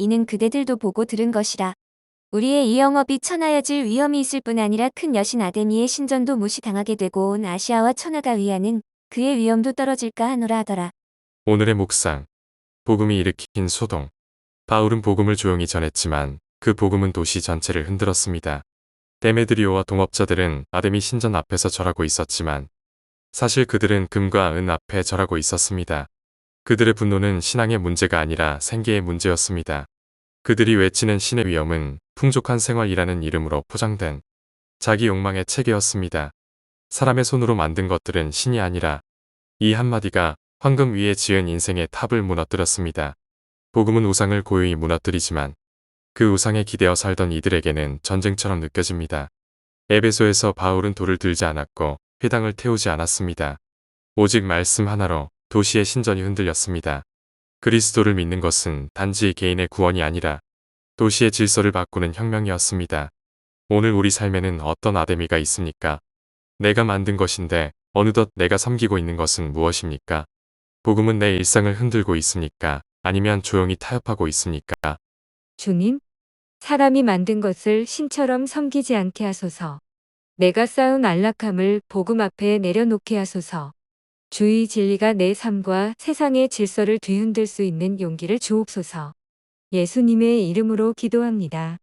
이는 그대들도 보고 들은 것이라. 우리의 이 영업이 천하여질 위험이 있을 뿐 아니라 큰 여신 아데미의 신전도 무시당하게 되고 온 아시아와 천하가 위하는 그의 위험도 떨어질까 하노라 하더라. 오늘의 묵상. 복음이 일으킨 소동. 바울은 복음을 조용히 전했지만 그 복음은 도시 전체를 흔들었습니다. 데메드리오와 동업자들은 아데미 신전 앞에서 절하고 있었지만 사실 그들은 금과 은 앞에 절하고 있었습니다. 그들의 분노는 신앙의 문제가 아니라 생계의 문제였습니다. 그들이 외치는 신의 위험은 풍족한 생활이라는 이름으로 포장된 자기 욕망의 체계였습니다. 사람의 손으로 만든 것들은 신이 아니라 이 한마디가 황금 위에 지은 인생의 탑을 무너뜨렸습니다. 복음은 우상을 고요히 무너뜨리지만 그 우상에 기대어 살던 이들에게는 전쟁처럼 느껴집니다. 에베소에서 바울은 돌을 들지 않았고 회당을 태우지 않았습니다. 오직 말씀 하나로 도시의 신전이 흔들렸습니다. 그리스도를 믿는 것은 단지 개인의 구원이 아니라 도시의 질서를 바꾸는 혁명이었습니다. 오늘 우리 삶에는 어떤 아데미가 있습니까? 내가 만든 것인데 어느덧 내가 섬기고 있는 것은 무엇입니까? 복음은 내 일상을 흔들고 있습니까? 아니면 조용히 타협하고 있습니까? 주님, 사람이 만든 것을 신처럼 섬기지 않게 하소서. 내가 쌓은 안락함을 복음 앞에 내려놓게 하소서. 주의 진리가 내 삶과 세상의 질서를 뒤흔들 수 있는 용기를 주옵소서. 예수님의 이름으로 기도합니다.